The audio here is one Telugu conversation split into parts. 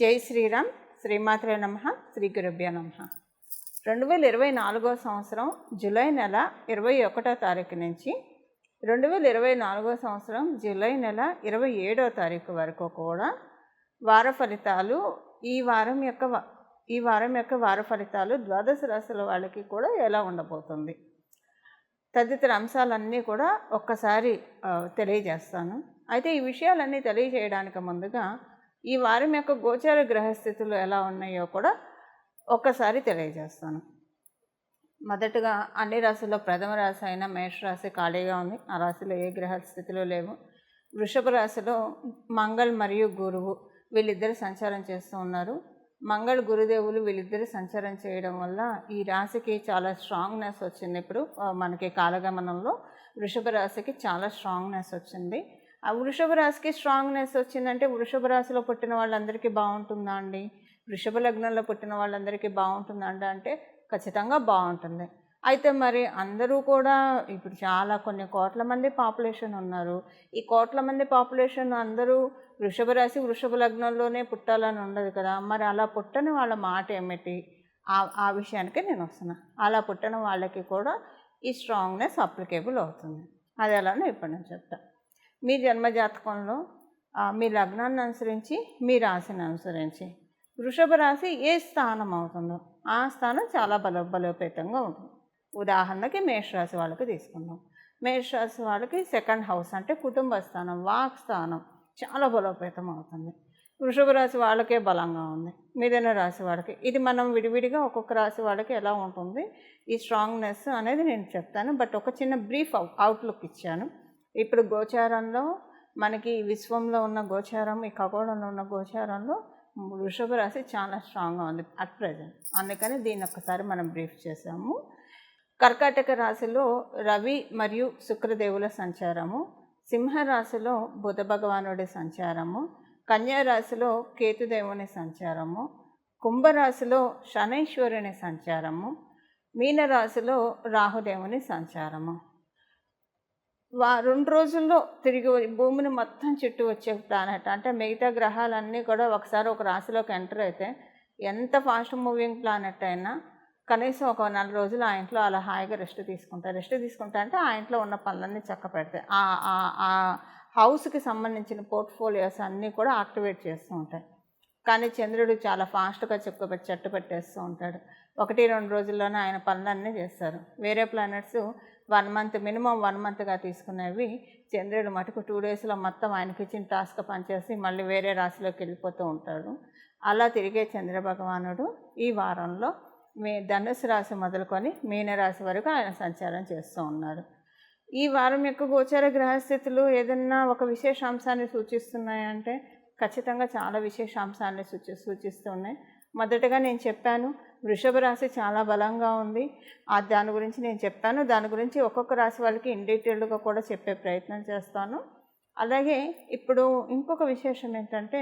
జై శ్రీరామ్ శ్రీమాత్రే నమ శ్రీ గురుభ్య నమ. రెండు వేల ఇరవై నాలుగో సంవత్సరం జూలై నెల ఇరవై ఒకటో తారీఖు నుంచి రెండు వేల ఇరవై నాలుగో సంవత్సరం జూలై నెల ఇరవై ఏడో తారీఖు వరకు కూడా వార ఫలితాలు ఈ వారం యొక్క ఈ వారం యొక్క వార ఫలితాలు ద్వాదశ రాశుల వాళ్ళకి కూడా ఎలా ఉండబోతుంది. తదితర అంశాలన్నీ కూడా ఒక్కసారి తెలియజేస్తాను. అయితే ఈ విషయాలన్నీ తెలియజేయడానికి ముందుగా ఈ వారం యొక్క గోచార గ్రహస్థితులు ఎలా ఉన్నాయో కూడా ఒక్కసారి తెలియజేస్తాను. మొదటగా అన్ని రాశుల్లో ప్రథమ రాశి అయిన మేషరాశి ఖాళీగా ఉంది. ఆ రాశిలో ఏ గ్రహ స్థితిలో లేవు. వృషభ రాశిలో మంగళ్ మరియు గురువు వీళ్ళిద్దరు సంచారం చేస్తూ ఉన్నారు. మంగళ గురుదేవులు వీళ్ళిద్దరు సంచారం చేయడం వల్ల ఈ రాశికి చాలా స్ట్రాంగ్నెస్ వచ్చింది. ఇప్పుడు మనకి కాలగమనంలో వృషభ రాశికి చాలా స్ట్రాంగ్నెస్ వచ్చింది. ఆ వృషభ రాశికి స్ట్రాంగ్నెస్ వచ్చిందంటే వృషభ రాశిలో పుట్టిన వాళ్ళందరికీ బాగుంటుందా అండి? వృషభ లగ్నంలో పుట్టిన వాళ్ళందరికీ బాగుంటుందా అండి? అంటే ఖచ్చితంగా బాగుంటుంది. అయితే మరి అందరూ కూడా ఇప్పుడు చాలా కొన్ని కోట్ల మంది పాపులేషన్ ఉన్నారు. ఈ కోట్ల మంది పాపులేషన్ అందరూ వృషభ రాశి వృషభ లగ్నంలోనే పుట్టాలని ఉండదు కదా? మరి అలా పుట్టని వాళ్ళ మాట ఏమిటి? ఆ ఆ విషయానికి నేను వస్తున్నా. అలా పుట్టిన వాళ్ళకి కూడా ఈ స్ట్రాంగ్నెస్ అప్లికేబుల్ అవుతుంది. అది ఎలానో ఇప్పుడు నేను చెప్తాను మీ జన్మజాతకంలో మీ లగ్నాన్ని అనుసరించి మీ రాశిని అనుసరించి వృషభ రాశి ఏ స్థానం అవుతుందో ఆ స్థానం చాలా బల బలోపేతంగా ఉంటుంది. ఉదాహరణకి మేషరాశి వాళ్ళకి తీసుకుందాం. మేషరాశి వాళ్ళకి సెకండ్ హౌస్ అంటే కుటుంబ స్థానం వాక్ స్థానం చాలా బలోపేతం అవుతుంది. వృషభ రాశి వాళ్ళకే బలంగా ఉంది. మిథున రాశి వాళ్ళకి ఇది మనం విడివిడిగా ఒక్కొక్క రాశి వాళ్ళకి ఎలా ఉంటుంది? ఈ స్ట్రాంగ్నెస్ అనేది నేను చెప్తాను బట్ ఒక చిన్న బ్రీఫ్ అవుట్లుక్ ఇచ్చాను. ఇప్పుడు గోచారంలో మనకి విశ్వంలో ఉన్న గోచారం ఈ ఖగోళంలో ఉన్న గోచారంలో వృషభ రాశి చాలా స్ట్రాంగ్గా ఉంది అట్ ప్రజెంట్ అందుకని దీన్ని ఒక్కసారి మనం బ్రీఫ్ చేసాము కర్కాటక రాశిలో రవి మరియు శుక్రదేవుల సంచారము సింహరాశిలో బుధ భగవానుడి సంచారము కన్యా రాశిలో కేతుదేవుని సంచారము కుంభరాశిలో శనైశ్వరుని సంచారము మీనరాశిలో రాహుదేవుని సంచారము. వా రెండు రోజుల్లో తిరిగి భూమిని మొత్తం చుట్టూ వచ్చే ప్లానెట్ అంటే మిగతా గ్రహాలన్నీ కూడా ఒకసారి ఒక రాశిలోకి ఎంటర్ అయితే ఎంత ఫాస్ట్ మూవింగ్ ప్లానెట్ అయినా కనీసం ఒక నెల రోజులు ఆ ఇంట్లో అలా హాయిగా రెస్ట్ తీసుకుంటారు రెస్ట్ తీసుకుంటా అంటే ఆ ఇంట్లో ఉన్న పనులన్నీ చక్క పెడతాయి. ఆ ఆ- ఆ హౌస్కి సంబంధించిన పోర్ట్ఫోలియోస్ అన్నీ కూడా యాక్టివేట్ చేస్తూ ఉంటాయి. కానీ చంద్రుడు చాలా ఫాస్ట్గా చెక్కు పెట్టి చెట్టు పెట్టేస్తూ ఉంటాడు. ఒకటి రెండు రోజుల్లోనే ఆయన పనులన్నీ చేస్తారు. వేరే planets one month minimum one మంత్గా తీసుకునేవి. చంద్రుడు మటుకు టూ డేస్లో మొత్తం ఆయనకి ఇచ్చిన టాస్క్ పనిచేసి మళ్ళీ వేరే రాశిలోకి వెళ్ళిపోతూ ఉంటాడు. అలా తిరిగే చంద్ర భగవానుడు ఈ వారంలో మీ ధనుసు రాశి మొదలుకొని మీనరాశి వరకు ఆయన సంచారం చేస్తూ ఉన్నారు. ఈ వారం యొక్క గోచర గ్రహస్థితులు ఏదన్నా ఒక విశేషాంశాన్ని సూచిస్తున్నాయంటే ఖచ్చితంగా చాలా విశేషాంశాన్ని సూచి సూచిస్తున్నాయి. మొదటగా నేను చెప్పాను వృషభ రాశి చాలా బలంగా ఉంది. ఆ దాని గురించి నేను చెప్పాను దాని గురించి ఒక్కొక్క రాశి వాళ్ళకి ఇన్ డీటెయిల్డ్గా కూడా చెప్పే ప్రయత్నం చేస్తాను. అలాగే ఇప్పుడు ఇంకొక విశేషం ఏంటంటే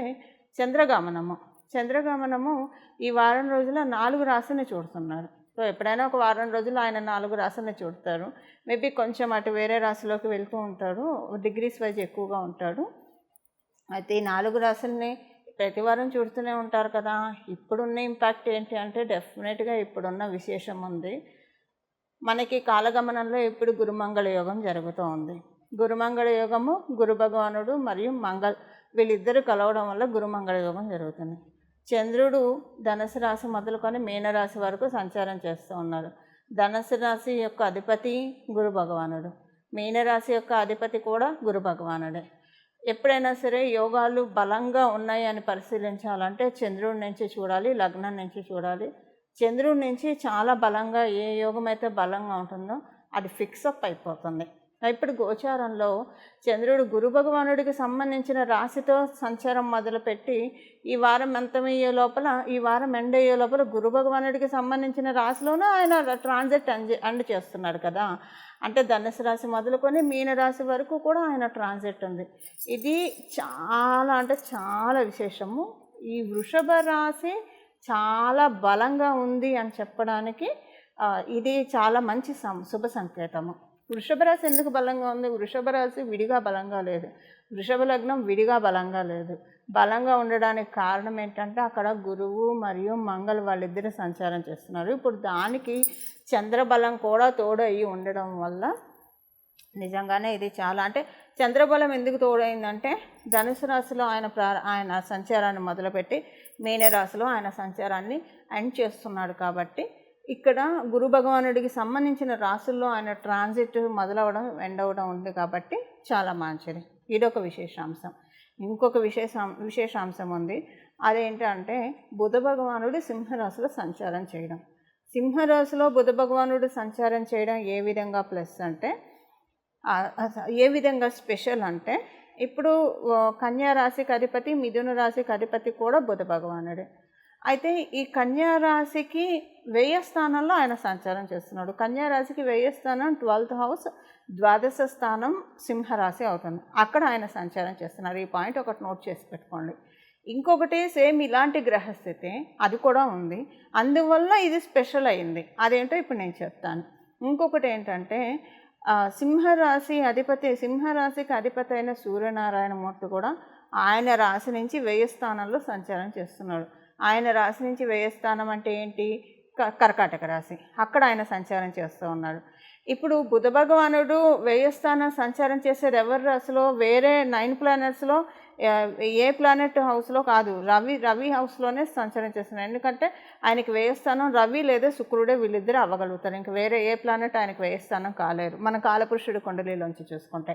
చంద్రగమనము. చంద్రగమనము ఈ వారం రోజుల నాలుగు రాశిని చూడుతున్నారు. సో ఎప్పుడైనా ఒక వారం రోజులు ఆయన నాలుగు రాశిని చూడతారు. మేబీ కొంచెం అటు వేరే రాశిలోకి వెళ్తూ ఉంటాడు డిగ్రీస్ వైజ్ ఎక్కువగా ఉంటాడు అయితే ఈ నాలుగు రాశుల్ని ప్రతి వారం చూడుతూనే ఉంటారు కదా. ఇప్పుడున్న ఇంపాక్ట్ ఏంటి అంటే డెఫినెట్గా ఇప్పుడున్న విశేషం ఉంది. మనకి కాలగమనంలో ఇప్పుడు గురుమంగళ యోగం జరుగుతూ ఉంది. గురుమంగళ యోగము గురు భగవానుడు మరియు మంగళ వీళ్ళిద్దరూ కలవడం వల్ల గురుమంగళ యోగం జరుగుతుంది. చంద్రుడు ధనుసు రాశి మొదలుకొని మీనరాశి వరకు సంచారం చేస్తూ ఉన్నారు ధనుసు రాశి యొక్క అధిపతి గురు భగవానుడు. మీనరాశి యొక్క అధిపతి కూడా గురు భగవానుడే. ఎప్పుడైనా సరే యోగాలు బలంగా ఉన్నాయి అని పరిశీలించాలంటే చంద్రుడి నుంచి చూడాలి లగ్నం నుంచి చూడాలి. చంద్రుడి నుంచి చాలా బలంగా ఏ యోగం అయితే బలంగా ఉంటుందో అది ఫిక్సప్ అయిపోతుంది. ఇప్పుడు గోచారంలో చంద్రుడు గురు భగవానుడికి సంబంధించిన రాశితో సంచారం మొదలుపెట్టి ఈ వారం అంతమయ్యే లోపల ఈ వారం ఎండ్ అయ్యే లోపల గురు భగవానుడికి సంబంధించిన రాశిలోనే ఆయన ట్రాన్సిట్ అండ్ అండ్ చేస్తున్నాడు కదా. అంటే ధనుసు రాశి మొదలుకొని మీనరాశి వరకు కూడా ఆయన ట్రాన్సిట్ ఉంది. ఇది చాలా అంటే చాలా విశేషము. ఈ వృషభ రాశి చాలా బలంగా ఉంది అని చెప్పడానికి ఇది చాలా మంచి సం శుభ సంకేతము. వృషభ రాశి ఎందుకు బలంగా ఉంది? వృషభ రాశి విడిగా బలంగా లేదు. వృషభ లగ్నం విడిగా బలంగా లేదు. బలంగా ఉండడానికి కారణం ఏంటంటే అక్కడ గురువు మరియు మంగళ వాళ్ళిద్దరు సంచారం చేస్తున్నారు. ఇప్పుడు దానికి చంద్రబలం కూడా తోడయి ఉండడం వల్ల నిజంగానే ఇది చాలా అంటే చంద్రబలం ఎందుకు తోడైందంటే ధనుసు రాశిలో ఆయన ప్రా ఆయన సంచారాన్ని మొదలుపెట్టి మీనరాశిలో ఆయన సంచారాన్ని ఎండ్ చేస్తున్నాడు కాబట్టి ఇక్కడ గురు భగవానుడికి సంబంధించిన రాసుల్లో ఆయన ట్రాన్సిట్ మొదలవడం ఎండ్ ఉంది కాబట్టి చాలా మంచిది. ఇదొక విశేషాంశం. ఇంకొక విశేషం విశేషాంశం ఉంది అదేంటంటే బుధ భగవానుడు సింహరాశిలో సంచారం చేయడం. సింహరాశిలో బుధ భగవానుడు సంచారం చేయడం ఏ విధంగా ప్లస్ అంటే ఏ విధంగా స్పెషల్ అంటే ఇప్పుడు కన్యా రాశికి అధిపతి మిథున రాశికి అధిపతి కూడా బుధ భగవానుడే అయితే ఈ కన్యా రాశికి వెయ్య స్థానంలో ఆయన సంచారం చేస్తున్నాడు. కన్యా రాశికి వెయ్య స్థానం ట్వెల్త్ హౌస్ ద్వాదశ స్థానం సింహరాశి అవుతుంది. అక్కడ ఆయన సంచారం చేస్తున్నారు. ఈ పాయింట్ ఒకటి నోట్ చేసి పెట్టుకోండి. ఇంకొకటి సేమ్ ఇలాంటి గ్రహస్థితి అది కూడా ఉంది. అందువల్ల ఇది స్పెషల్ అయింది. అదేంటో ఇప్పుడు నేను చెప్తాను. ఇంకొకటి ఏంటంటే సింహరాశి అధిపతి సింహరాశికి అధిపతి అయిన సూర్యనారాయణ మూర్తి కూడా ఆయన రాశి నుంచి వ్యయ స్థానంలో సంచారం చేస్తున్నాడు. ఆయన రాశి నుంచి వేయస్థానం అంటే ఏంటి? క- కర్కాటక రాశి. అక్కడ ఆయన సంచారం చేస్తూ ఉన్నాడు. ఇప్పుడు బుధ భగవానుడు వ్యయస్థానం సంచారం చేసేది ఎవరి రాశిలో? వేరే నైన్ ప్లానెట్స్లో ఏ ప్లానెట్ హౌస్లో కాదు. రవి రవి హౌస్లోనే సంచారం చేస్తున్నాడు. ఎందుకంటే ఆయనకి వ్యయస్థానం రవి లేదా శుక్రుడే వీళ్ళిద్దరు అవ్వగలుగుతారు. ఇంక వేరే ఏ ప్లానెట్ ఆయనకు వ్యయస్థానం కాలేరు. మన కాలపురుషుడు కుండలిలోంచి చూసుకుంటే.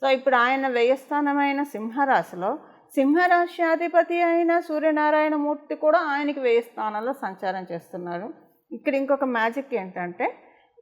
సో ఇప్పుడు ఆయన వ్యయస్థానమైన సింహరాశిలో సింహరాశ్యాధిపతి అయిన సూర్యనారాయణమూర్తి కూడా ఆయనకి వ్యయస్థానంలో సంచారం చేస్తున్నారు. ఇక్కడ ఇంకొక మ్యాజిక్ ఏంటంటే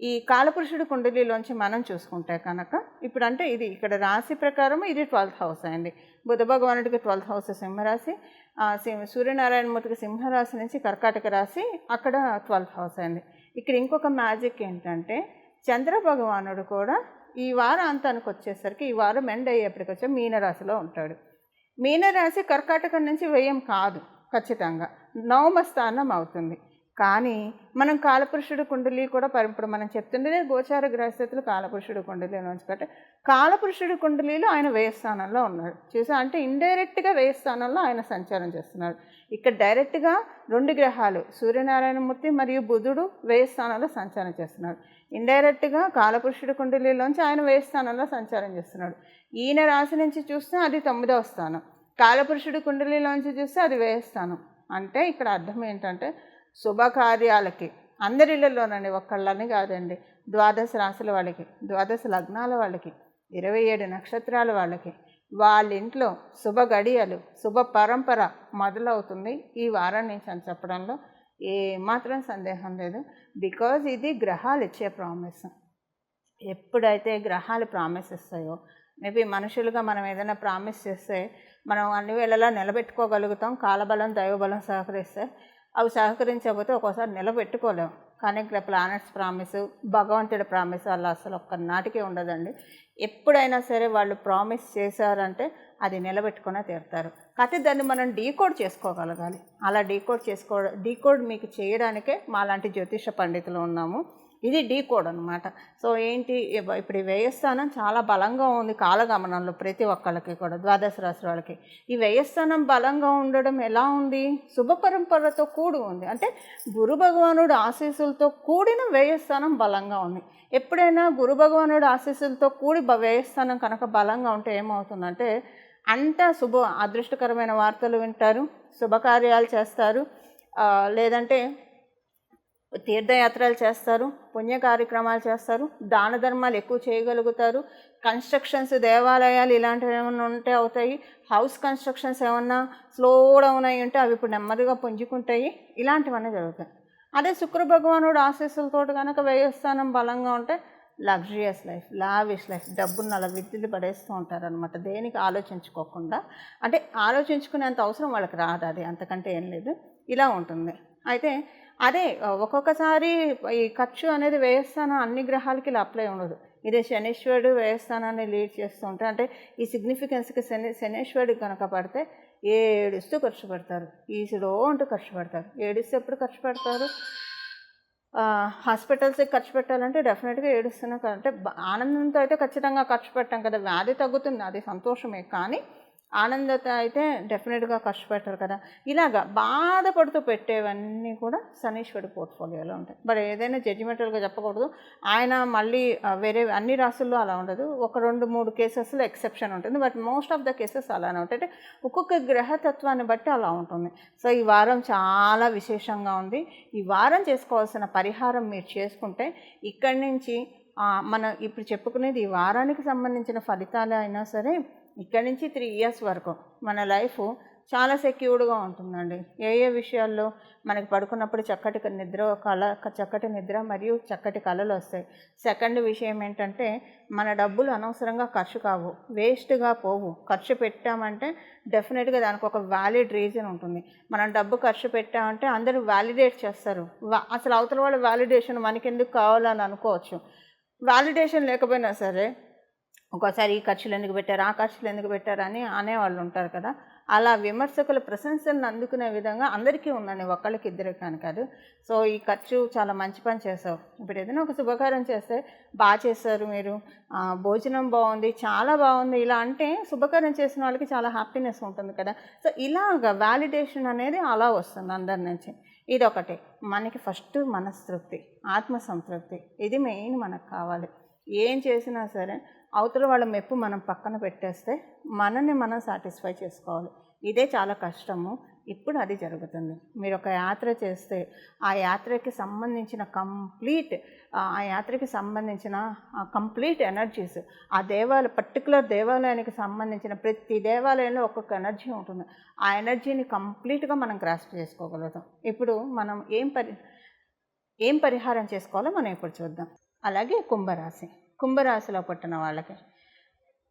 ఈ కాలపురుషుడు కుండలిలోంచి మనం చూసుకుంటే కనుక ఇప్పుడు అంటే ఇది ఇక్కడ రాశి ప్రకారం ఇది ట్వెల్త్ హౌస్ అయింది బుధ భగవానుడికి ట్వెల్త్ హౌస్ సింహరాశి ఆ, సూర్యనారాయణమూర్తికి సింహరాశి నుంచి కర్కాటక రాశి అక్కడ ట్వెల్త్ హౌస్ అయింది ఇక్కడ ఇంకొక మ్యాజిక్ ఏంటంటే చంద్ర భగవానుడు కూడా ఈ వారాంతానికి వచ్చేసరికి ఈ వారం ఎండ్ అయ్యేప్పటికి వచ్చే మీనరాశిలో ఉంటాడు. మీనరాశి కర్కాటకం నుంచి వ్యయం కాదు ఖచ్చితంగా. నవమ స్థానం అవుతుంది. కానీ మనం కాలపురుషుడు కుండలి కూడా ఇప్పుడు మనం చెప్తుండేదే గోచార గ్రహస్థితులు కాలపురుషుడు కుండలి అని కంటే కాలపురుషుడు కుండలిలో ఆయన వ్యయ స్థానంలో ఉన్నాడు. చూసా అంటే ఇండైరెక్ట్గా వ్యయ స్థానంలో ఆయన సంచారం చేస్తున్నాడు. ఇక్కడ డైరెక్ట్గా రెండు గ్రహాలు సూర్యనారాయణమూర్తి మరియు బుధుడు వ్యయ స్థానంలో సంచారం చేస్తున్నాడు ఇండైరెక్ట్గా కాలపురుషుడు కుండలిలోంచి ఆయన వేయి స్థానంలో సంచారం చేస్తున్నాడు. ఈయన రాశి నుంచి చూస్తే అది తొమ్మిదవ స్థానం. కాలపురుషుడు కుండలిలోంచి చూస్తే అది వ్యయ స్థానం. అంటే ఇక్కడ అర్థం ఏంటంటే శుభకార్యాలకి అందరిళ్ళలోనండి ఒక్కళ్ళని కాదండి ద్వాదశ రాశుల వాళ్ళకి ద్వాదశ లగ్నాల వాళ్ళకి ఇరవై ఏడు నక్షత్రాల వాళ్ళకి వాళ్ళ ఇంట్లో శుభ గడియలు శుభ పరంపర మొదలవుతుంది ఈ వారం నుంచి అని చెప్పడంలో ఏమాత్రం సందేహం లేదు. బికాజ్ ఇది గ్రహాలు ఇచ్చే ప్రామిస్ ఎప్పుడైతే గ్రహాలు ప్రామిస్ ఇస్తాయో మేబీ మనుషులుగా మనం ఏదైనా ప్రామిస్ చేస్తే మనం అన్ని వేళలా నిలబెట్టుకోగలుగుతాం. కాలబలం దైవబలం సహకరిస్తే అవి సహకరించకపోతే ఒక్కోసారి నిలబెట్టుకోలేము కానీ ఇక్కడ ప్లానెట్స్ ప్రామిస్ భగవంతుడి ప్రామిస్ అలా అసలు ఒక్క నాటికే ఉండదండి. ఎప్పుడైనా సరే వాళ్ళు ప్రామిస్ చేశారంటే అది నిలబెట్టుకునే తీరుతారు. కాకపోతే దాన్ని మనం డీకోడ్ చేసుకోగలగాలి. అలా డీకోడ్ చేసుకో డీకోడ్ మీకు చేయడానికే మా లాంటి జ్యోతిష పండితులు ఉన్నాము. ఇది డీకోడ్ అనమాట సో ఏంటి ఇప్పుడు ఈ వ్యయస్థానం చాలా బలంగా ఉంది కాలగమనంలో ప్రతి ఒక్కళ్ళకి కూడా ద్వాదశ రాశి వాళ్ళకి. ఈ వ్యయస్థానం బలంగా ఉండడం ఎలా ఉంది? శుభ పరంపరతో కూడి ఉంది. అంటే గురు భగవానుడు ఆశీస్సులతో కూడిన వ్యయస్థానం బలంగా ఉంది. ఎప్పుడైనా గురు భగవానుడు ఆశీస్సులతో కూడి వ్యయస్థానం కనుక బలంగా ఉంటే ఏమవుతుందంటే అంతా శుభ అదృష్టకరమైన వార్తలు వింటారు శుభకార్యాలు చేస్తారు లేదంటే తీర్థయాత్రలు చేస్తారు పుణ్య కార్యక్రమాలు చేస్తారు దాన ధర్మాలు ఎక్కువ చేయగలుగుతారు కన్స్ట్రక్షన్స్ దేవాలయాలు ఇలాంటివి ఏమైనా ఉంటే అవుతాయి హౌస్ కన్స్ట్రక్షన్స్ ఏమన్నా స్లో డౌన్ అయి ఉంటే అవి ఇప్పుడు నెమ్మదిగా పుంజుకుంటాయి ఇలాంటివన్నీ జరుగుతాయి. అదే శుక్ర భగవానుడు ఆశీస్సులతో కనుక వ్యయస్థానం బలంగా ఉంటే లగ్జరియస్ లైఫ్ లావిష్ లైఫ్ డబ్బును అలా విద్యులు పడేస్తూ ఉంటారనమాట దేనికి ఆలోచించుకోకుండా అంటే ఆలోచించుకునేంత అవసరం వాళ్ళకి రాదు అది అంతకంటే ఏం లేదు. ఇలా ఉంటుంది. అయితే అదే ఒక్కొక్కసారి ఈ ఖర్చు అనేది వ్యయస్థానం అన్ని గ్రహాలకి ఇలా అప్లై ఉండదు. ఇదే శనీశ్వరుడు వ్యయస్థానాన్ని లీడ్ చేస్తూ ఉంటే అంటే ఈ సిగ్నిఫికెన్స్కి శని శనీశ్వరుడు కనుక పడితే ఏడుస్తూ ఖర్చు పెడతారు. ఈసుడో అంటూ ఖర్చు పెడతారు. ఏడుస్తే ఎప్పుడు ఖర్చు పెడతారు? హాస్పిటల్స్కి ఖర్చు పెట్టాలంటే డెఫినెట్గా ఏడుస్తున్నాం అంటే ఆనందంతో అయితే ఖచ్చితంగా ఖర్చు పెట్టాం కదా వ్యాధి తగ్గుతుంది అది సంతోషమే. కానీ ఆనందత అయితే డెఫినెట్గా కష్టపెట్టరు కదా. ఇలాగా బాధపడుతూ పెట్టేవన్నీ కూడా శనీశ్వరి పోర్ట్ఫోలియోలో ఉంటాయి. బట్ ఏదైనా జడ్జిమెంటల్గా చెప్పకూడదు. ఆయన మళ్ళీ వేరే అన్ని రాసుల్లో అలా ఉండదు. ఒక రెండు మూడు కేసెస్లో ఎక్సెప్షన్ ఉంటుంది. But most of the cases అలానే ఉంటాయి. అంటే ఒక్కొక్క గ్రహతత్వాన్ని బట్టి అలా ఉంటుంది. సో ఈ వారం చాలా విశేషంగా ఉంది. ఈ వారం చేసుకోవాల్సిన పరిహారం మీరు చేసుకుంటే ఇక్కడి నుంచి మనం మన ఇప్పుడు చెప్పుకునేది ఈ వారానికి సంబంధించిన ఫలితాలు అయినా సరే ఇక్కడి నుంచి త్రీ ఇయర్స్ వరకు మన లైఫ్ చాలా సెక్యూర్డ్గా ఉంటుందండి. ఏ ఏ విషయాల్లో మనకి పడుకున్నప్పుడు చక్కటి నిద్ర కళ చక్కటి నిద్ర మరియు చక్కటి కళలు వస్తాయి. సెకండ్ విషయం ఏంటంటే మన డబ్బులు అనవసరంగా ఖర్చు కావు వేస్ట్గా పోవు. ఖర్చు పెట్టామంటే డెఫినెట్గా దానికి ఒక వ్యాలిడ్ రీజన్ ఉంటుంది. మనం డబ్బు ఖర్చు పెట్టామంటే అందరూ వ్యాలిడేట్ చేస్తారు. అసలు అవతల వాళ్ళ వ్యాలిడేషన్ మనకెందుకు కావాలని అనుకోవచ్చు. వ్యాలిడేషన్ లేకపోయినా సరే ఒక్కోసారి ఈ ఖర్చులు ఎందుకు పెట్టారు ఆ ఖర్చులు ఎందుకు పెట్టారు అని అనేవాళ్ళు ఉంటారు కదా. అలా విమర్శకుల ప్రశంసలను అందుకునే విధంగా అందరికీ ఉందండి ఒక్కళ్ళకి ఇద్దరికి కానీ కాదు. సో ఈ ఖర్చు చాలా మంచి పని చేసావు. ఇప్పుడు ఏదైనా ఒక శుభకార్యం చేస్తే బాగా చేస్తారు మీరు. భోజనం బాగుంది చాలా బాగుంది. ఇలా అంటే శుభకార్యం చేసిన వాళ్ళకి చాలా హ్యాపీనెస్ ఉంటుంది కదా. సో ఇలాగ వ్యాలిడేషన్ అనేది అలా వస్తుంది అందరి నుంచి. ఇదొకటి. మనకి ఫస్ట్ మనస్తృప్తి ఆత్మసంతృప్తి ఇది మెయిన్ మనకు కావాలి. ఏం చేసినా సరే అవతల వాళ్ళ మెప్పు మనం పక్కన పెట్టేస్తే మనని మనం సాటిస్ఫై చేసుకోవాలి. ఇదే చాలా కష్టము. ఇప్పుడు అది జరుగుతుంది. మీరు ఒక యాత్ర చేస్తే ఆ యాత్రకి సంబంధించిన కంప్లీట్ ఆ యాత్రకి సంబంధించిన కంప్లీట్ ఎనర్జీస్ ఆ దేవాలయ పర్టికులర్ దేవాలయానికి సంబంధించిన ప్రతి దేవాలయంలో ఒక్కొక్క ఎనర్జీ ఉంటుంది. ఆ ఎనర్జీని కంప్లీట్గా మనం గ్రాస్ప్ చేసుకోగలుగుతాం. ఇప్పుడు మనం ఏం పరి ఏం పరిహారం చేసుకోవాలో మనం ఇప్పుడు చూద్దాం. అలాగే కుంభరాశి. కుంభరాశిలో పుట్టిన వాళ్ళకి.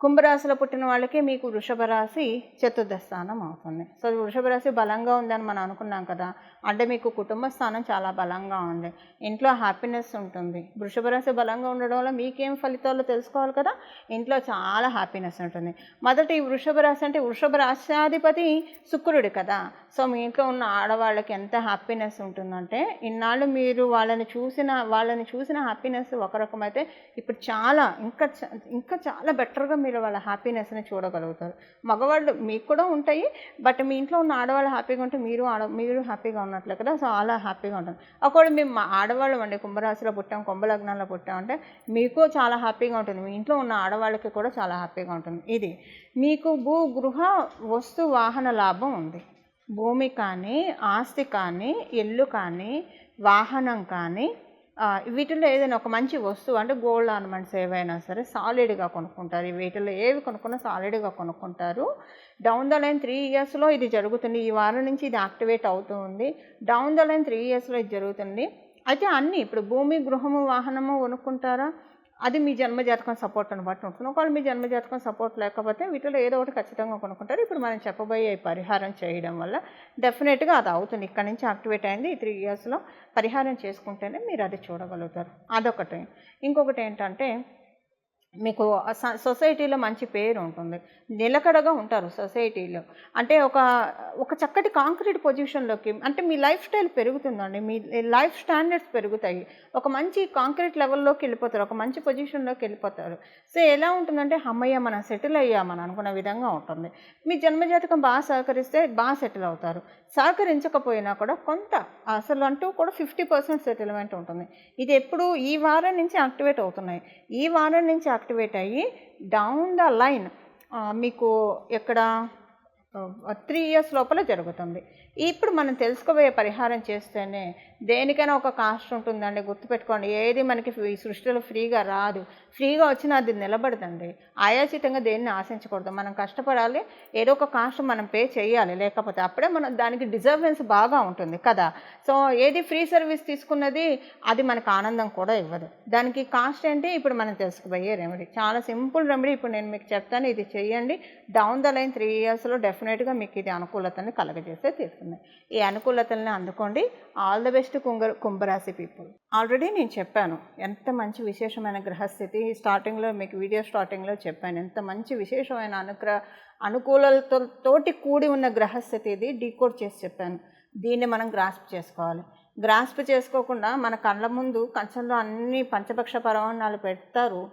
కుంభరాశిలో పుట్టిన వాళ్ళకి మీకు వృషభ రాశి చతుర్థ స్థానం అవుతుంది. సో వృషభ రాశి బలంగా ఉందని మనం అనుకున్నాం కదా అంటే మీకు కుటుంబ స్థానం చాలా బలంగా ఉంది. ఇంట్లో హ్యాపీనెస్ ఉంటుంది. వృషభ రాశి బలంగా ఉండడం వల్ల మీకేం ఫలితాలు తెలుసుకోవాలి కదా ఇంట్లో చాలా హ్యాపీనెస్ ఉంటుంది. మొదటి ఈ వృషభ రాశి అంటే వృషభ రాశ్యాధిపతి శుక్రుడు కదా. సో మీ ఇంట్లో ఉన్న ఆడవాళ్ళకి ఎంత హ్యాపీనెస్ ఉంటుందంటే ఇన్నాళ్ళు మీరు వాళ్ళని చూసిన వాళ్ళని చూసిన హ్యాపీనెస్ ఒక రకమైతే ఇప్పుడు చాలా ఇంకా ఇంకా చాలా బెటర్గా మీరు వాళ్ళ హ్యాపీనెస్ని చూడగలుగుతారు. మగవాళ్ళు మీకు కూడా ఉంటాయి బట్ మీ ఇంట్లో ఉన్న ఆడవాళ్ళు హ్యాపీగా ఉంటే మీరు ఆడ మీరు హ్యాపీగా ఉన్నట్లే కదా సో అలా హ్యాపీగా ఉంటుంది ఒకవేళ మేము మా ఆడవాళ్ళం అండి కుంభరాశిలో పుట్టాం కుంభలగ్నంలో పుట్టాం అంటే మీకు చాలా హ్యాపీగా ఉంటుంది. మీ ఇంట్లో ఉన్న ఆడవాళ్ళకి కూడా చాలా హ్యాపీగా ఉంటుంది. ఇది మీకు భూ గృహ వస్తు వాహన లాభం ఉంది. భూమి కానీ ఆస్తి కానీ ఇల్లు కానీ వాహనం కానీ వీటిల్లో వీటిలో ఏదైనా ఒక మంచి వస్తువు అంటే గోల్డ్ ఆర్నమెంట్స్ ఏవైనా సరే సాలిడ్గా కొనుక్కుంటారు. వీటిల్లో వీటిలో ఏవి కొనుక్కున్నా సాలిడ్గా కొనుక్కుంటారు. డౌన్ ద లైన్ త్రీ ఇయర్స్లో ఇది జరుగుతుంది. ఈ వారం నుంచి ఇది యాక్టివేట్ అవుతూ ఉంది డౌన్ ద లైన్ త్రీ ఇయర్స్లో ఇది జరుగుతుంది. అయితే అన్నీ ఇప్పుడు భూమి గృహము వాహనము కొనుక్కుంటారా? అది మీ జన్మజాతకం సపోర్ట్ బట్టి ఉంటుంది. ఒకవేళ మీ జన్మజాతకం సపోర్ట్ లేకపోతే వీటిలో ఏదో ఒకటి ఖచ్చితంగా కొనుక్కుంటారు. ఇప్పుడు మనం చెప్పబోయే పరిహారం చేయడం వల్ల డెఫినెట్గా అది అవుతుంది. ఇక్కడ నుంచి యాక్టివేట్ అయింది. ఈ త్రీ ఇయర్స్లో పరిహారం చేసుకుంటేనే మీరు అది చూడగలుగుతారు. అదొకటి. ఇంకొకటి ఏంటంటే మీకు స- సొసైటీలో మంచి పేరు ఉంటుంది నిలకడగా ఉంటారు సొసైటీలో. అంటే ఒక ఒక చక్కటి కాంక్రీట్ పొజిషన్లోకి అంటే మీ లైఫ్ స్టైల్ పెరుగుతుందండి. మీ లైఫ్ స్టాండర్డ్స్ పెరుగుతాయి. ఒక మంచి కాంక్రీట్ లెవెల్లోకి వెళ్ళిపోతారు. ఒక మంచి పొజిషన్లోకి వెళ్ళిపోతారు. సో ఎలా ఉంటుందంటే అమ్మయ్య మనం సెటిల్ అయ్యామని అనుకున్న విధంగా ఉంటుంది. మీ జన్మజాతకం బాగా సహకరిస్తే బాగా సెటిల్ అవుతారు. సహకరించకపోయినా కూడా కొంత అసలు అంటూ కూడా ఫిఫ్టీ పర్సెంట్ సెటిల్మెంట్ ఉంటుంది. ఇది ఎప్పుడు ఈ వారం నుంచి యాక్టివేట్ అవుతున్నాయి. ఈ వారం నుంచి యాక్టివేట్ అయ్యి డౌన్ ద లైన్ మీకు ఎక్కడ త్రీ ఇయర్స్ లోపల జరుగుతుంది. ఇప్పుడు మనం తెలుసుకోబోయే పరిహారం చేస్తేనే దేనికైనా ఒక కాస్ట్ ఉంటుందండి గుర్తుపెట్టుకోండి. ఏది మనకి ఈ సృష్టిలో ఫ్రీగా రాదు. ఫ్రీగా వచ్చినా అది నిలబడదండి. ఆయాచితంగా దేన్ని ఆశించకూడదు. మనం కష్టపడాలి ఏదో ఒక కాస్ట్ మనం పే చేయాలి. లేకపోతే అప్పుడే మనం దానికి డిజర్వెన్స్ బాగా ఉంటుంది కదా. సో ఏది ఫ్రీ సర్వీస్ తీసుకున్నది అది మనకు ఆనందం కూడా ఇవ్వదు. దానికి కాస్ట్ ఏంటి? ఇప్పుడు మనం తెలుసుకుపోయే రెమెడీ. చాలా సింపుల్ రెమెడీ. ఇప్పుడు నేను మీకు చెప్తాను ఇది చేయండి. డౌన్ ద లైన్ త్రీ ఇయర్స్లో డెఫినెట్గా మీకు ఇది అనుకూలతని కలగజేస్తే తీరుతుంది. ఈ అనుకూలతల్ని అందుకోండి. All the best. కుంగ కుంభరాశి పీపుల్ ఆల్రెడీ నేను చెప్పాను ఎంత మంచి విశేషమైన గ్రహస్థితి స్టార్టింగ్లో మీకు వీడియో స్టార్టింగ్లో చెప్పాను ఎంత మంచి విశేషమైన అనుగ్రహ అనుకూలతో తోటి కూడి ఉన్న గ్రహస్థితి ఇది డీకోడ్ చేసి చెప్పాను. దీన్ని మనం గ్రాస్ప్ చేసుకోవాలి. గ్రాస్ప్ చేసుకోకుండా మన కళ్ళ ముందు కంచంలో అన్ని పంచపక్ష పరమాణాలు పెడతారు.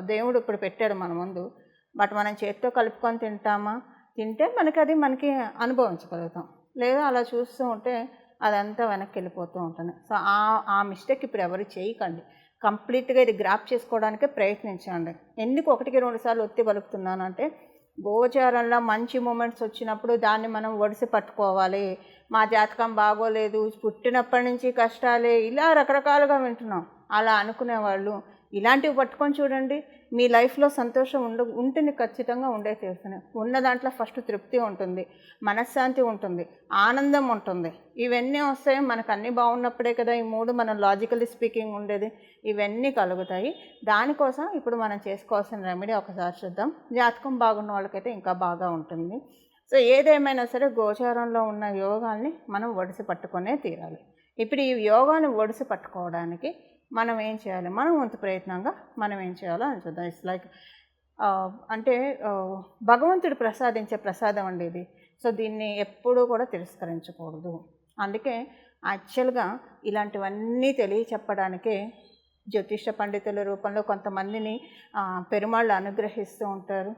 దేవుడు ఇప్పుడు పెట్టాడు మన ముందు. బట్ మనం చేతితో కలుపుకొని తింటామా? తింటే మనకి అది మనకి అనుభవించగలుగుతాం. లేదా అలా చూస్తూ ఉంటే అదంతా వెనక్కి వెళ్ళిపోతూ ఉంటుంది. సో ఆ ఆ మిస్టేక్ ఇప్పుడు ఎవరు చేయకండి. కంప్లీట్గా ఇది గ్రాప్ చేసుకోవడానికే ప్రయత్నించండి. ఎందుకు ఒకటికి రెండు సార్లు ఒత్తి పలుకుతున్నానంటే గోచారంలో మంచి మూమెంట్స్ వచ్చినప్పుడు దాన్ని మనం ఒడిసి పట్టుకోవాలి. మా జాతకం బాగోలేదు పుట్టినప్పటి నుంచి కష్టాలే ఇలా రకరకాలుగా వింటున్నాం. అలా అనుకునే వాళ్ళు ఇలాంటివి పట్టుకొని చూడండి. మీ లైఫ్లో సంతోషం ఉండ ఉంటుంది ఖచ్చితంగా ఉండే తీరుతుంది ఉన్న దాంట్లో ఫస్ట్ తృప్తి ఉంటుంది మనశ్శాంతి ఉంటుంది ఆనందం ఉంటుంది. ఇవన్నీ వస్తాయి మనకు అన్నీ బాగున్నప్పుడే కదా ఈ మూడు మనం లాజికల్లీ స్పీకింగ్ ఉండేది. ఇవన్నీ కలుగుతాయి. దానికోసం ఇప్పుడు మనం చేసుకోవాల్సిన రెమెడీ ఒకసారి చూద్దాం. జాతకం బాగున్న వాళ్ళకైతే ఇంకా బాగా ఉంటుంది. సో ఏదేమైనా సరే గోచారంలో ఉన్న యోగాల్ని మనం ఒడిసి పట్టుకునే తీరాలి. ఇప్పుడు ఈ యోగాన్ని ఒడిసి పట్టుకోవడానికి మనం ఏం చేయాలి? మనం వంతు ప్రయత్నంగా మనం ఏం చేయాలో అని చూద్దాం. ఇట్స్ లైక్ అంటే భగవంతుడు ప్రసాదించే ప్రసాదం అండి ఇది. సో దీన్ని ఎప్పుడూ కూడా తిరస్కరించకూడదు. అందుకే యాక్చువల్గా ఇలాంటివన్నీ తెలియచెప్పడానికే జ్యోతిష పండితుల రూపంలో కొంతమందిని పెరుమాళ్ళు అనుగ్రహిస్తూ ఉంటారు.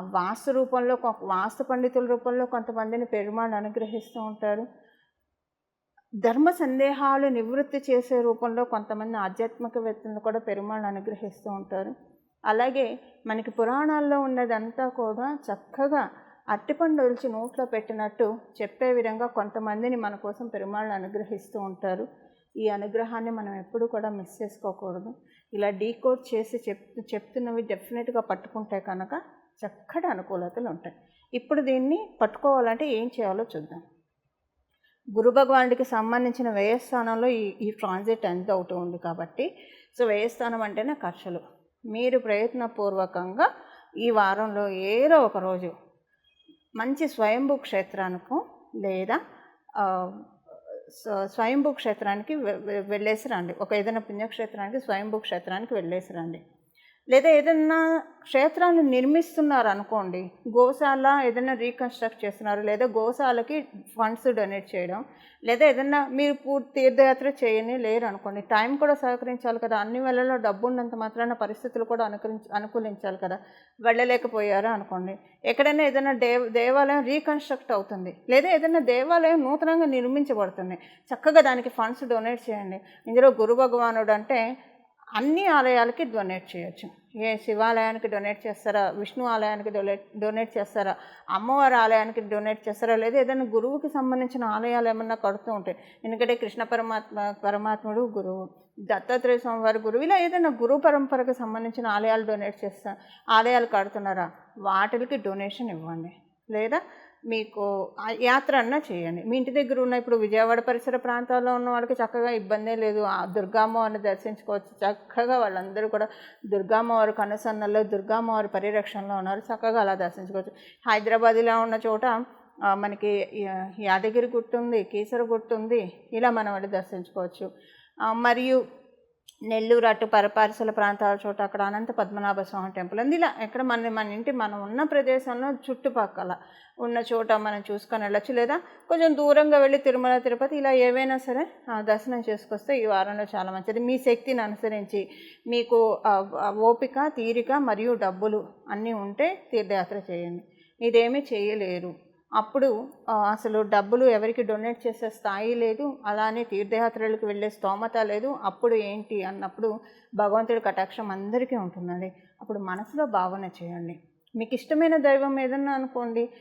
వాస్తు రూపంలో కొ- వాస్తు పండితుల రూపంలో కొంతమందిని పెరుమాళ్ళు అనుగ్రహిస్తూ ఉంటారు. ధర్మ సందేహాలు నివృత్తి చేసే రూపంలో కొంతమంది ఆధ్యాత్మికవేత్తలను కూడా పెరుమాళ్ళు అనుగ్రహిస్తూ ఉంటారు. అలాగే మనకి పురాణాల్లో ఉన్నదంతా కూడా చక్కగా అట్టిపండు ఒలిచి నోట్లో పెట్టినట్టు చెప్పే విధంగా కొంతమందిని మన కోసం పెరుమాళ్ళు అనుగ్రహిస్తూ ఉంటారు. ఈ అనుగ్రహాన్ని మనం ఎప్పుడూ కూడా మిస్ చేసుకోకూడదు. ఇలా డీకోడ్ చేసి చెప్ చెప్తున్నవి డెఫినెట్గా పట్టుకుంటే కనుక చక్కటి అనుకూలతలు ఉంటాయి. ఇప్పుడు దీన్ని పట్టుకోవాలంటే ఏం చేయాలో చూద్దాం. గురు భగవానుడికి సంబంధించిన వ్యయస్థానంలో ఈ ఈ ట్రాన్సిట్ ఎంత అవుతూ ఉంది కాబట్టి సో వ్యయస్థానం అంటేనే ఖర్చులు. మీరు ప్రయత్నపూర్వకంగా ఈ వారంలో ఏదో ఒక రోజు మంచి స్వయంభూ క్షేత్రానికి లేదా స్వయంభూ క్షేత్రానికి వె- వెళ్ళేసి రండి. ఒక ఏదైనా పుణ్యక్షేత్రానికి స్వయంభూ క్షేత్రానికి వెళ్ళేసి రండి. లేదా ఏదన్నా క్షేత్రాన్ని నిర్మిస్తున్నారు అనుకోండి గోశాల ఏదైనా రీకన్స్ట్రక్ట్ చేస్తున్నారు లేదా గోశాలకి ఫండ్స్ డొనేట్ చేయడం లేదా ఏదైనా మీరు పూర్తి తీర్థయాత్ర చేయని లేరు అనుకోండి టైం కూడా సహకరించాలి కదా. అన్ని వేళల్లో డబ్బు ఉన్నంత మాత్రాన పరిస్థితులు కూడా అనుకరించి అనుకూలించాలి కదా. వెళ్ళలేకపోయారు అనుకోండి. ఎక్కడైనా ఏదైనా దేవ దేవాలయం రీకన్స్ట్రక్ట్ అవుతుంది లేదా ఏదైనా దేవాలయం నూతనంగా నిర్మించబడుతుంది. చక్కగా దానికి ఫండ్స్ డొనేట్ చేయండి. ఇందులో గురు భగవానుడు అంటే అన్ని ఆలయాలకి డొనేట్ చేయొచ్చు. ఏ శివాలయానికి డొనేట్ చేస్తారా? విష్ణు ఆలయానికి డొనేట్ డొనేట్ చేస్తారా? అమ్మవారి ఆలయానికి డొనేట్ చేస్తారా? లేదా ఏదైనా గురువుకి సంబంధించిన ఆలయాలు ఏమన్నా కడుతూ ఉంటాయి ఎందుకంటే కృష్ణ పరమాత్మ పరమాత్ముడు గురువు దత్తాత్రేయ స్వామి వారి గురువు ఇలా ఏదైనా గురు పరంపరకు సంబంధించిన ఆలయాలు డొనేట్ చేస్తా ఆలయాలు కడుతున్నారా? వాటికి డొనేషన్ ఇవ్వండి. లేదా మీకు యాత్ర అన్నా చేయండి. మీ ఇంటి దగ్గర ఉన్న ఇప్పుడు విజయవాడ పరిసర ప్రాంతాల్లో ఉన్న వాళ్ళకి చక్కగా ఇబ్బందే లేదు. ఆ దుర్గామ్మవారిని దర్శించుకోవచ్చు. చక్కగా వాళ్ళందరూ కూడా దుర్గామ్మవారి కనుసన్నల్లో దుర్గామ్మవారి పరిరక్షణలో ఉన్నారు. చక్కగా అలా దర్శించుకోవచ్చు. హైదరాబాద్లో ఉన్న చోట మనకి యాదగిరి గుట్టు ఉంది కీసర గుట్టు ఉంది ఇలా మనం వెళ్ళి దర్శించుకోవచ్చు. మరియు నెల్లూరు అటు పరపారిసల ప్రాంతాల చోట అక్కడ అనంత పద్మనాభ స్వామి టెంపుల్ అంది ఇలా ఎక్కడ మన మన ఇంటి మనం ఉన్న ప్రదేశంలో చుట్టుపక్కల ఉన్న చోట మనం చూసుకొని వెళ్ళొచ్చు. లేదా కొంచెం దూరంగా వెళ్ళి తిరుమల తిరుపతి ఇలా ఏవైనా సరే దర్శనం చేసుకొస్తే ఈ వారంలో చాలా మంచిది. మీ శక్తిని అనుసరించి మీకు ఓపిక తీరిక మరియు డబ్బులు అన్నీ ఉంటే తీర్థయాత్ర చేయండి. ఇదేమీ చేయలేరు. అప్పుడు అసలు డబ్బులు ఎవరికి డొనేట్ చేసే స్థాయి లేదు. అలానే తీర్థయాత్రలకు వెళ్ళే స్తోమత లేదు. అప్పుడు ఏంటి అన్నప్పుడు భగవంతుడి కటాక్షం అందరికీ ఉంటుందండి. అప్పుడు మనసులో భావన చేయండి. మీకు ఇష్టమైన దైవం ఏదన్నా అనుకోండి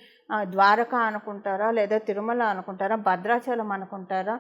ద్వారక అనుకుంటారా లేదా తిరుమల అనుకుంటారా భద్రాచలం అనుకుంటారా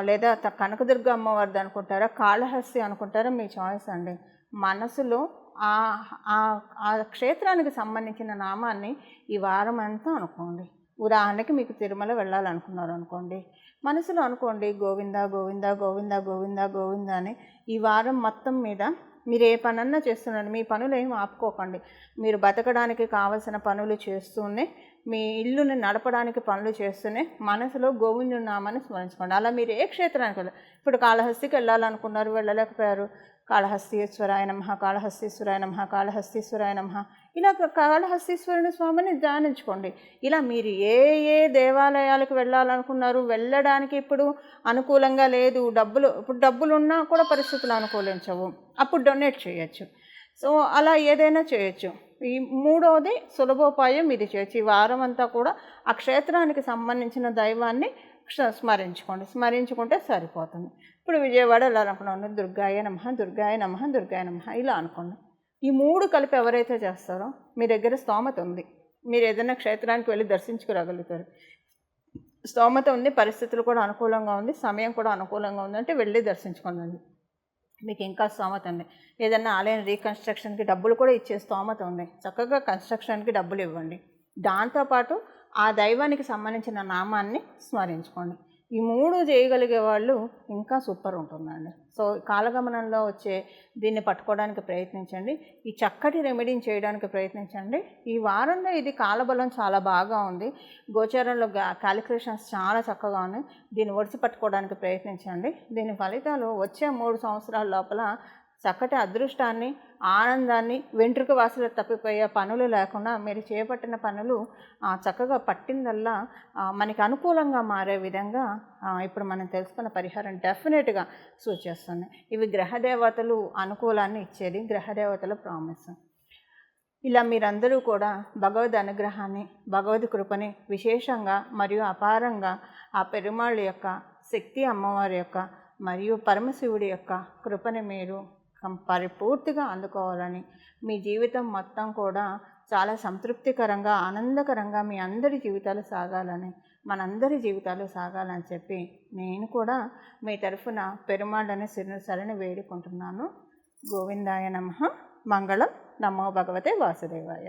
లేదా త- కనకదుర్గ అమ్మవారిది అనుకుంటారా కాళహస్తి అనుకుంటారా మీ చాయిస్ అండి. మనసులో ఆ- ఆ క్షేత్రానికి సంబంధించిన నామాన్ని ఈ వారం అంతా అనుకోండి. ఉదాహరణకి మీకు తిరుమల వెళ్ళాలనుకున్నారు అనుకోండి మనసులో అనుకోండి గోవింద గోవింద గోవింద గోవింద గోవింద అని ఈ వారం మొత్తం మీద మీరు ఏ పనన్నా చేస్తున్నారు మీ పనులు ఏమి ఆపుకోకండి. మీరు బతకడానికి కావలసిన పనులు చేస్తూనే మీ ఇల్లుని నడపడానికి పనులు చేస్తూనే మనసులో గోవిందుడు నామాన్ని స్మరించుకోండి. అలా మీరు ఏ క్షేత్రానికి వెళ్ళారు ఇప్పుడు కాళహస్తికి వెళ్ళాలనుకున్నారు వెళ్ళలేకపోయారు కాళహస్తీశ్వరాయ నమ కాళహస్తీశ్వరాయ నమ కాళహస్తీశ్వరాయ నమ. ఇలా కాళహస్తీశ్వరుని స్వామిని ధ్యానించుకోండి. ఇలా మీరు ఏ ఏ దేవాలయాలకు వెళ్ళాలనుకున్నారు వెళ్ళడానికి ఇప్పుడు అనుకూలంగా లేదు డబ్బులు ఇప్పుడు డబ్బులు ఉన్నా కూడా పరిస్థితులు అనుకూలించవు. అప్పుడు డొనేట్ చేయొచ్చు. సో అలా ఏదైనా చేయొచ్చు. ఈ మూడవది సులభోపాయం ఇది చేయొచ్చు. ఈ వారం అంతా కూడా ఆ క్షేత్రానికి సంబంధించిన దైవాన్ని స్మరించుకోండి. స్మరించుకుంటే సరిపోతుంది. ఇప్పుడు విజయవాడ ఎలా అనుకున్నాను దుర్గాయ నమ దుర్గాయ నమ దుర్గాయ నమ ఇలా అనుకోండి ఈ మూడు కలిపి ఎవరైతే చేస్తారో మీ దగ్గర స్తోమత ఉంది. మీరు ఏదైనా క్షేత్రానికి వెళ్ళి దర్శించుకురాగలుగుతారు. స్తోమత ఉంది పరిస్థితులు కూడా అనుకూలంగా ఉంది సమయం కూడా అనుకూలంగా ఉంది అంటే వెళ్ళి దర్శించుకోండి. మీకు ఇంకా స్తోమత ఉంది. ఏదైనా ఆలయం రీకన్స్ట్రక్షన్కి డబ్బులు కూడా ఇచ్చే స్తోమత ఉంది. చక్కగా కన్స్ట్రక్షన్కి డబ్బులు ఇవ్వండి. దాంతోపాటు ఆ దైవానికి సంబంధించిన నామాన్ని స్మరించుకోండి. ఈ మూడు చేయగలిగే వాళ్ళు ఇంకా సూపర్ ఉంటుందండి. సో కాలగమనంలో వచ్చే దీన్ని పట్టుకోవడానికి ప్రయత్నించండి. ఈ చక్కటి రెమెడీని చేయడానికి ప్రయత్నించండి. ఈ వారంలో ఇది కాలబలం చాలా బాగా ఉంది. గోచారంలో క్యాలిక్యులేషన్స్ చాలా చక్కగా ఉన్నాయి. దీన్ని ఒడిసి పట్టుకోవడానికి ప్రయత్నించండి. దీని ఫలితాలు వచ్చే మూడు సంవత్సరాల లోపల చక్కటి అదృష్టాన్ని ఆనందాన్ని వెంట్రుక వాసులు తప్పిపోయే పనులు లేకుండా మీరు చేపట్టిన పనులు చక్కగా పట్టిందల్లా మనకి అనుకూలంగా మారే విధంగా ఇప్పుడు మనం తెలుసుకున్న పరిహారం డెఫినెట్గా సూచిస్తుంది. ఇవి గ్రహదేవతలు అనుకూలాన్ని ఇచ్చేది గ్రహదేవతల ప్రామిస్. ఇలా మీరందరూ కూడా భగవద్ అనుగ్రహాన్ని భగవద్ కృపని విశేషంగా మరియు అపారంగా ఆ పెరుమాళ్ళ యొక్క శక్తి అమ్మవారి యొక్క మరియు పరమశివుడి యొక్క కృపని మీరు పరిపూర్తిగా అందుకోవాలని. మీ జీవితం మొత్తం కూడా చాలా సంతృప్తికరంగా ఆనందకరంగా మీ అందరి జీవితాలు సాగాలని. మనందరి జీవితాలు సాగాలని చెప్పి నేను కూడా మీ తరఫున పెరుమాళ్ళని సిరి సరిని వేడుకుంటున్నాను. గోవిందాయ నమ. మంగళం. నమో భగవతే వాసుదేవాయ.